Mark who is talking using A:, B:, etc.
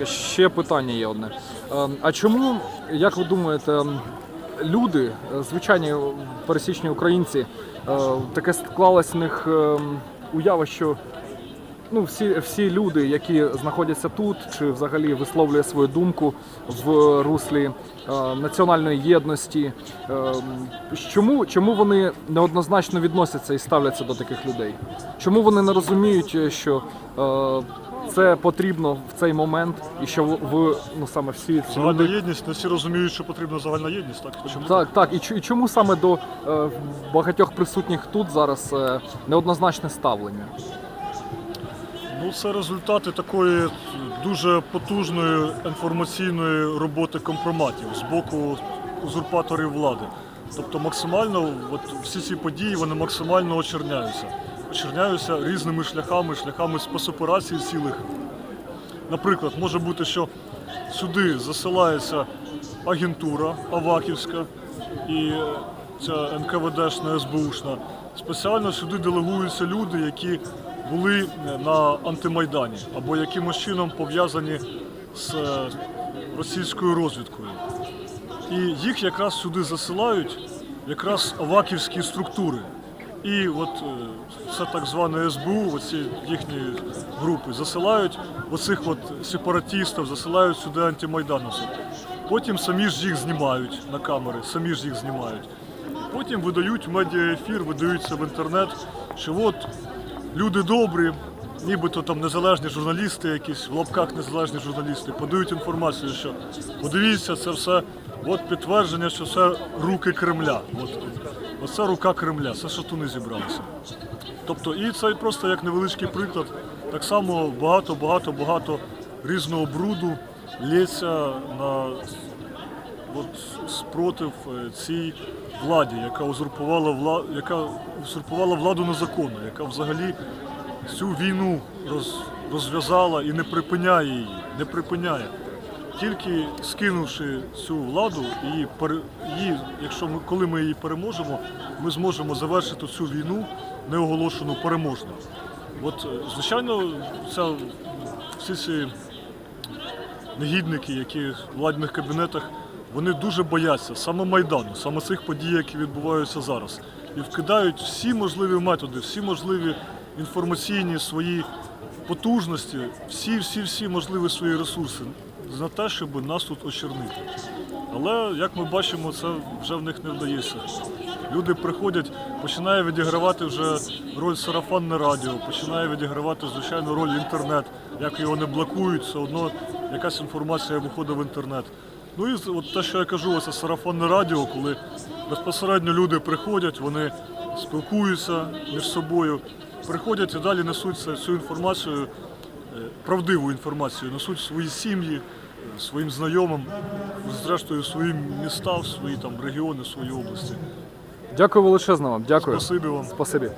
A: ласка, ще питання є одне. Ем, А чому, як ви думаєте, ем, люди, е, звичайні пересічні українці, е, таке склалась в них ем, уява, що ну, всі, всі люди, які знаходяться тут, чи взагалі висловлює свою думку в руслі е, національної єдності, чому, чому вони неоднозначно відносяться і ставляться до таких людей? Чому вони не розуміють, що це потрібно в цей момент, і що ви, ну саме всі
B: Загальна
A: люди
B: єдність, не всі розуміють, що потрібна загальна єдність, так? Чому?
A: так, так, і, і чому саме до е, багатьох присутніх тут зараз е, неоднозначне ставлення?
B: Ну, це результати такої дуже потужної інформаційної роботи компроматів з боку узурпаторів влади. Тобто максимально от всі ці події вони максимально очерняються. Очерняються різними шляхами, шляхами спецоперацій цілих. Наприклад, може бути, що сюди засилається агентура Аваківська і ця НКВДшна СБУшна. Спеціально сюди делегуються люди, які були на антимайдані або якимось чином пов'язані з е, російською розвідкою. І їх якраз сюди засилають якраз аваківські структури. І от е, це так зване СБУ, оці їхні групи, засилають оцих от сепаратистів, засилають сюди антимайдановців. Потім самі ж їх знімають на камери, самі ж їх знімають. Потім видають в медіаефір, видаються в інтернет, що от люди добрі, нібито там незалежні журналісти, якісь в лапках незалежні журналісти, подають інформацію, що подивіться, це все от підтвердження, що це руки Кремля. От, оце рука Кремля, це шатуни зібралися. Тобто, і це просто як невеличкий приклад. Так само багато, багато, багато різного бруду лється на от, спротив е, цій владі, яка узурпувала вла... яка узурпувала владу незаконно, яка взагалі цю війну роз... розв'язала і не припиняє її, не припиняє. Тільки скинувши цю владу, і її, якщо ми, коли ми її переможемо, ми зможемо завершити цю війну неоголошену переможною. От, е, звичайно, ця, всі ці негідники, які в владних кабінетах, вони дуже бояться саме Майдану, саме цих подій, які відбуваються зараз. І вкидають всі можливі методи, всі можливі інформаційні свої потужності, всі, всі, всі можливі свої ресурси на те, щоб нас тут очернити. Але як ми бачимо, це вже в них не вдається. Люди приходять, починає відігравати вже роль сарафанне радіо, починає відігравати, звичайно, роль інтернет. Як його не блокують, все одно якась інформація виходить в інтернет. Ну і от те, що я кажу, це сарафанне радіо, коли безпосередньо люди приходять, вони спілкуються між собою, приходять і далі несуть цю інформацію, правдиву інформацію, несуть свої сім'ї, е, своїм знайомим, зрештою свої міста, свої там регіони, свої області.
A: Дякую величезно вам. Дякую.
B: Спасибі вам.
A: Спасибі.